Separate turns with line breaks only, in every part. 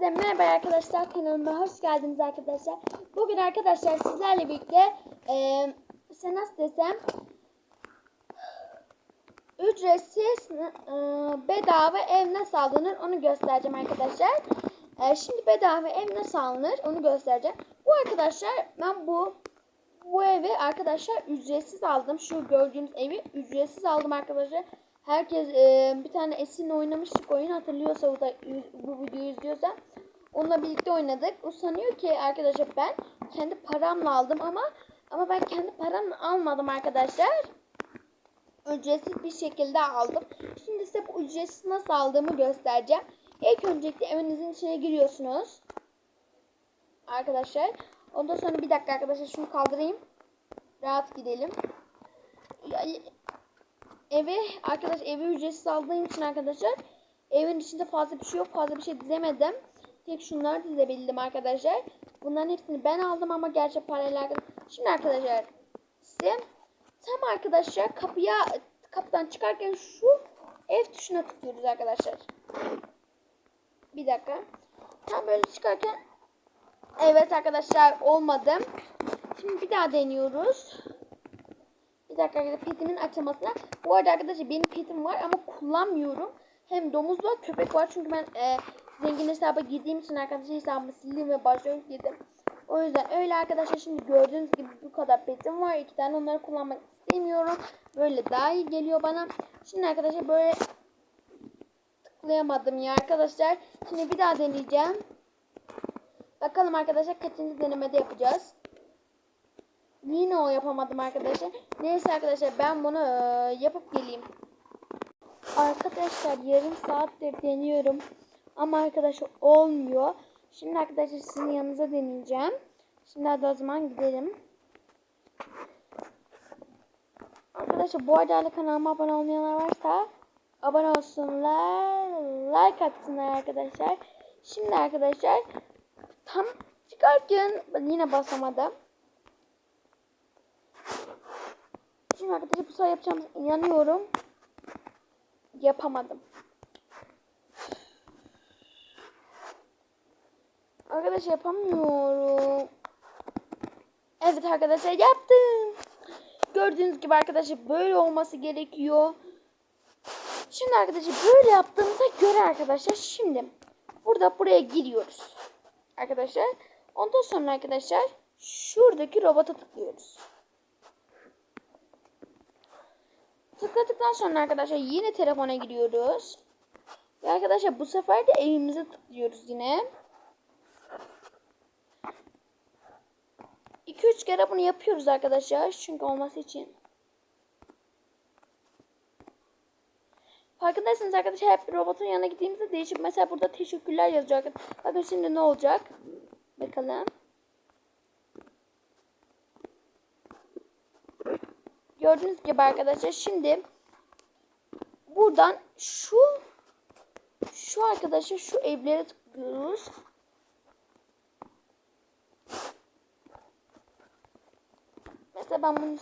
Hepinize merhaba arkadaşlar kanalıma hoş geldiniz arkadaşlar. Bugün arkadaşlar sizlerle birlikte işte nasıl desem ücretsiz eee, bedava ev nasıl alınır onu göstereceğim arkadaşlar. Eee, şimdi bedava ev nasıl alınır onu göstereceğim. Bu arkadaşlar ben bu bu evi arkadaşlar ücretsiz aldım. Şu gördüğünüz evi ücretsiz aldım arkadaşlar. Herkes e, bir tane Esin'le oynamıştık oyun hatırlıyorsa bu da bu videoyu izliyorsa onunla birlikte oynadık. O sanıyor ki arkadaşlar ben kendi paramla aldım ama ama ben kendi paramla almadım arkadaşlar. Ücretsiz bir şekilde aldım. Şimdi size bu ücretsiz nasıl aldığımı göstereceğim. İlk öncelikle evinizin içine giriyorsunuz. Arkadaşlar. Ondan sonra bir dakika arkadaşlar şunu kaldırayım. Rahat gidelim. Eve arkadaş evi ücretsiz aldığım için arkadaşlar evin içinde fazla bir şey yok. Fazla bir şey dizemedim. Tek şunları dizebildim arkadaşlar. Bunların hepsini ben aldım ama gerçek parayla. Şimdi arkadaşlar size tam arkadaşlar kapıya kapıdan çıkarken şu ev tuşuna tıklıyoruz arkadaşlar. Bir dakika. Tam böyle çıkarken Evet arkadaşlar olmadı. Şimdi bir daha deniyoruz. Arkadaşlar petimin açılmasına. Bu arada arkadaşlar benim petim var ama kullanmıyorum. Hem domuz var köpek var. Çünkü ben e, zengin hesaba girdiğim için arkadaşlar hesabımı sildim ve başa yükledim. O yüzden öyle arkadaşlar şimdi gördüğünüz gibi bu kadar petim var. İki tane onları kullanmak istemiyorum. Böyle daha iyi geliyor bana. Şimdi arkadaşlar böyle tıklayamadım ya arkadaşlar. Şimdi bir daha deneyeceğim. Bakalım arkadaşlar kaçıncı denemede yapacağız. Yine o yapamadım arkadaşlar. Neyse arkadaşlar ben bunu e, yapıp geleyim. Arkadaşlar yarım saattir deniyorum. Ama arkadaşlar olmuyor. Şimdi arkadaşlar sizin yanınıza deneyeceğim. Şimdi hadi o zaman gidelim. Arkadaşlar bu arada kanalıma abone olmayanlar varsa abone olsunlar. Like atsınlar arkadaşlar. Şimdi arkadaşlar tam çıkarken yine basamadım. Şimdi arkadaşlar bu sefer yapacağım inanıyorum. Yapamadım. Arkadaşlar yapamıyorum. Evet arkadaşlar yaptım. Gördüğünüz gibi arkadaşlar böyle olması gerekiyor. Şimdi arkadaşlar böyle yaptığımıza göre arkadaşlar şimdi burada buraya giriyoruz. Arkadaşlar ondan sonra arkadaşlar şuradaki robota tıklıyoruz. Tıkladıktan sonra arkadaşlar yine telefona giriyoruz. Ve arkadaşlar bu sefer de evimize tıklıyoruz yine. 2-3 kere bunu yapıyoruz arkadaşlar. Çünkü olması için. Farkındaysanız arkadaşlar hep robotun yanına gittiğimizde değişik. Mesela burada teşekkürler yazıyor. Bakın şimdi ne olacak? Bakalım. Gördüğünüz gibi arkadaşlar şimdi buradan şu şu arkadaşlar şu evlere tıklıyoruz. Mesela ben bunu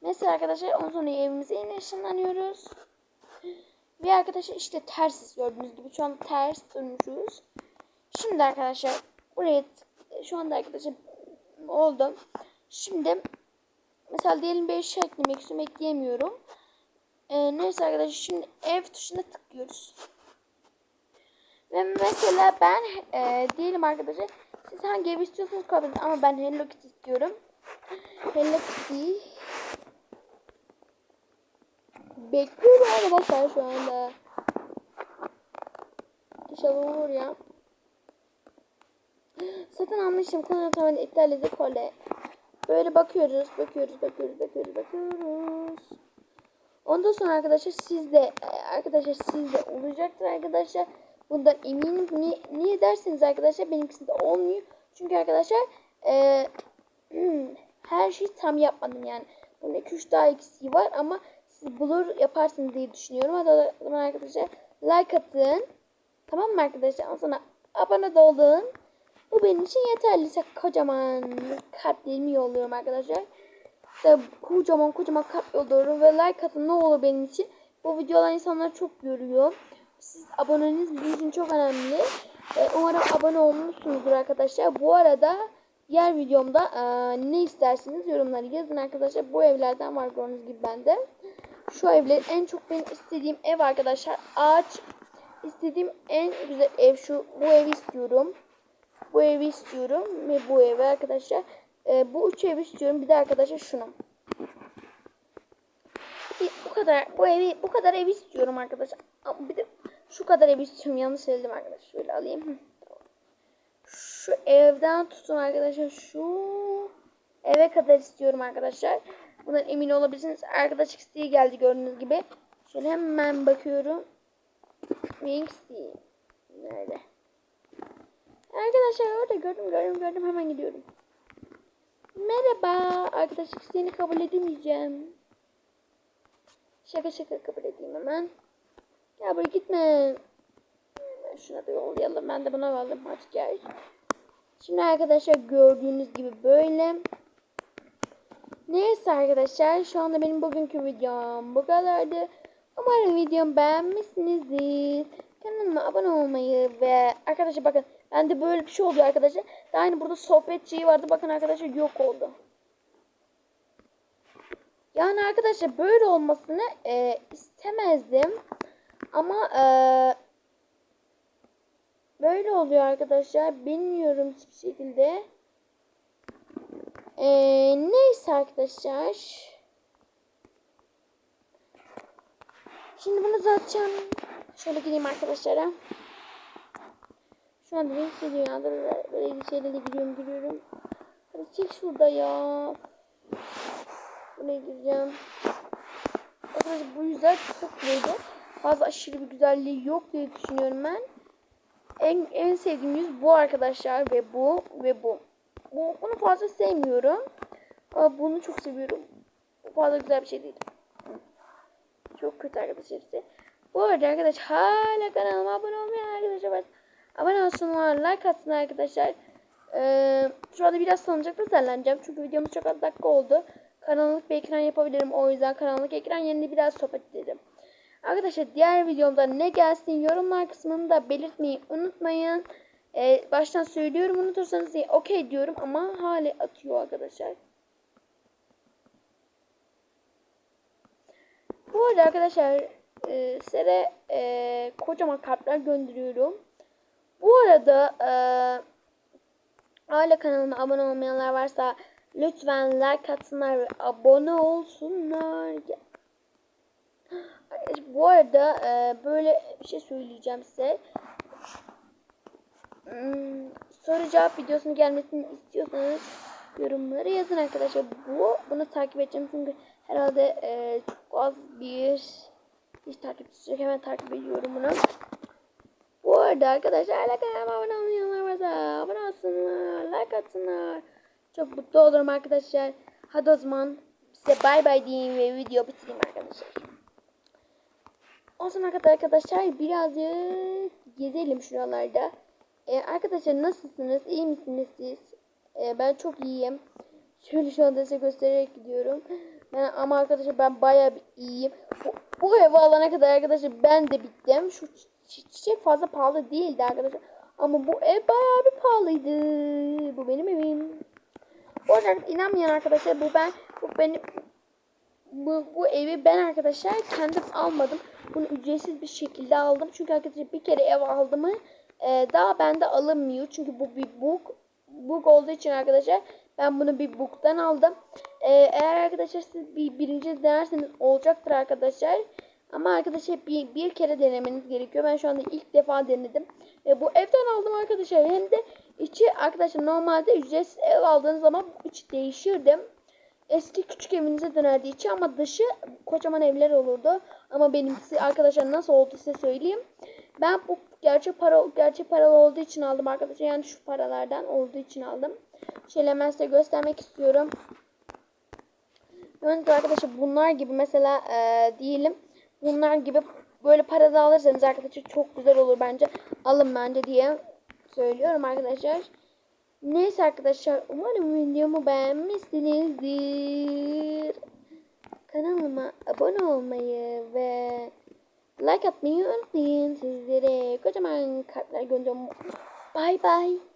Mesela arkadaşlar ondan sonra evimize yine ışınlanıyoruz. Ve arkadaşlar işte tersiz gördüğünüz gibi şu an ters dönmüşüz. Şimdi arkadaşlar buraya şu anda arkadaşlar oldu. Şimdi mesela diyelim bir eşya eklemek istiyorum ekleyemiyorum. Ee, neyse arkadaşlar şimdi ev tuşuna tıklıyoruz. Ve mesela ben e, diyelim arkadaşlar siz hangi ev istiyorsanız koyabilirsiniz ama ben Hello Kitty istiyorum. Hello Kitty Bekliyorum arkadaşlar şu anda. İnşallah olur ya. Satın almışım. Konu tamamen iptal edip kole. Böyle bakıyoruz, bakıyoruz, bakıyoruz, bakıyoruz, bakıyoruz. Ondan sonra arkadaşlar sizde arkadaşlar sizde olacaktır arkadaşlar. Bundan eminim. Niye, niye derseniz arkadaşlar benimkisinde olmuyor. Çünkü arkadaşlar e, her şeyi tam yapmadım yani. Bunun 2-3 daha eksiği var ama siz bulur yaparsınız diye düşünüyorum. Hadi o arkadaşlar like atın. Tamam mı arkadaşlar? Sonra abone olun. Bu benim için yeterli. Kocaman kalplerimi yolluyorum arkadaşlar. İşte kocaman kocaman kalp yolluyorum ve like atın ne olur benim için. Bu videolar insanlar çok görüyor. Siz aboneniz bizim için çok önemli. E, umarım abone olmuşsunuzdur arkadaşlar. Bu arada diğer videomda e, ne istersiniz yorumları yazın arkadaşlar. Bu evlerden var gördüğünüz gibi bende. Şu evler en çok benim istediğim ev arkadaşlar. Ağaç istediğim en güzel ev şu. Bu evi istiyorum. Bu evi istiyorum ve bu evi arkadaşlar. E, bu üç evi istiyorum. Bir de arkadaşlar şunu. Bu kadar bu evi bu kadar evi istiyorum arkadaşlar. Bir de şu kadar evi istiyorum. Yanlış söyledim arkadaşlar. Şöyle alayım. Şu evden tutun arkadaşlar. Şu eve kadar istiyorum arkadaşlar. Bundan emin olabilirsiniz. Arkadaş isteği geldi gördüğünüz gibi. Şöyle hemen bakıyorum. Winx'i. Nerede? Arkadaşlar orada gördüm gördüm gördüm hemen gidiyorum. Merhaba. Arkadaşlık isteğini kabul edemeyeceğim. Şaka şaka kabul edeyim hemen. Ya buraya gitme. Ben Şuna da yollayalım. Ben de buna aldım. Hadi gel. Şimdi arkadaşlar gördüğünüz gibi böyle. Neyse arkadaşlar şu anda benim bugünkü videom bu kadardı. Umarım videomu beğenmişsinizdir. Kanalıma abone olmayı ve arkadaşlar bakın bende böyle bir şey oluyor arkadaşlar. Daha hani burada sohbet şeyi vardı bakın arkadaşlar yok oldu. Yani arkadaşlar böyle olmasını e, istemezdim. Ama e, böyle oluyor arkadaşlar. Bilmiyorum hiçbir şekilde. E, neyse arkadaşlar. Şimdi bunu uzatacağım. Şöyle gideyim arkadaşlara. Şu anda ne hissediyor ya? Böyle şeylerle giriyorum giriyorum. Hadi çek şurada ya. Buraya gireceğim. Arkadaşlar bu yüzden çok böyle fazla aşırı bir güzelliği yok diye düşünüyorum ben. En, en sevdiğim yüz bu arkadaşlar ve bu ve bu. bu bunu fazla sevmiyorum. Ama bunu çok seviyorum. Bu fazla güzel bir şey değil. Çok kötü arkadaşlar işte. Bu arada arkadaşlar hala kanalıma abone olmayan arkadaşlar. Abone olsunlar, like atsınlar arkadaşlar. Ee, şu anda biraz salıncakta sallanacağım. Çünkü videomuz çok az dakika oldu. Karanlık bir ekran yapabilirim. O yüzden karanlık ekran yerine biraz sohbet edelim. Arkadaşlar diğer videomda ne gelsin yorumlar kısmında belirtmeyi unutmayın. Ee, baştan söylüyorum unutursanız okey diyorum ama hali atıyor arkadaşlar. Bu arada arkadaşlar e, size e, kocaman kartlar gönderiyorum. Bu arada e, hala kanalıma abone olmayanlar varsa lütfen like atsınlar ve abone olsunlar. Bu arada e, böyle bir şey söyleyeceğim size. Hmm, soru cevap videosunun gelmesini istiyorsanız yorumlara yazın arkadaşlar. Bu bunu takip edeceğim çünkü herhalde e, çok az bir hiç takipçisi yok. Hemen takip ediyorum bunu. Arada arkadaşlar hala kanalıma abone olmayanlar varsa abone olsunlar, like atsınlar. Çok mutlu olurum arkadaşlar. Hadi o zaman size bay bay diyeyim ve video bitireyim arkadaşlar. O zaman kadar arkadaşlar birazcık gezelim şuralarda. Ee, arkadaşlar nasılsınız? İyi misiniz siz? Ee, ben çok iyiyim. Şöyle şu anda size göstererek gidiyorum. Ben, ama arkadaşlar ben bayağı iyiyim. Bu, bu evi alana kadar arkadaşlar ben de bittim. Şu çiçek fazla pahalı değildi arkadaşlar. Ama bu ev bayağı bir pahalıydı. Bu benim evim. Bu arada inanmayan arkadaşlar bu ben bu benim bu, bu evi ben arkadaşlar kendim almadım. Bunu ücretsiz bir şekilde aldım. Çünkü arkadaşlar bir kere ev aldım mı e, daha bende alınmıyor. Çünkü bu bir bug. Bug olduğu için arkadaşlar ben bunu bir bug'dan aldım. E, eğer arkadaşlar siz bir birinci denerseniz olacaktır arkadaşlar. Ama arkadaşlar bir, bir kere denemeniz gerekiyor. Ben şu anda ilk defa denedim. Ve bu evden aldım arkadaşlar. Hem de içi arkadaşlar normalde ücretsiz ev aldığınız zaman içi değişirdi. Eski küçük evinize dönerdi içi ama dışı kocaman evler olurdu. Ama benimkisi arkadaşlar nasıl oldu size söyleyeyim. Ben bu gerçek para gerçek paralı olduğu için aldım arkadaşlar. Yani şu paralardan olduğu için aldım. Şöyle hemen size göstermek istiyorum. Gibi arkadaşlar bunlar gibi mesela e, diyelim bunlar gibi böyle para da alırsanız arkadaşlar çok güzel olur bence. Alın bence diye söylüyorum arkadaşlar. Neyse arkadaşlar umarım videomu beğenmişsinizdir. Kanalıma abone olmayı ve Like atmayı unutmayın. Sizlere kocaman kalpler gönderiyorum. Bye bye.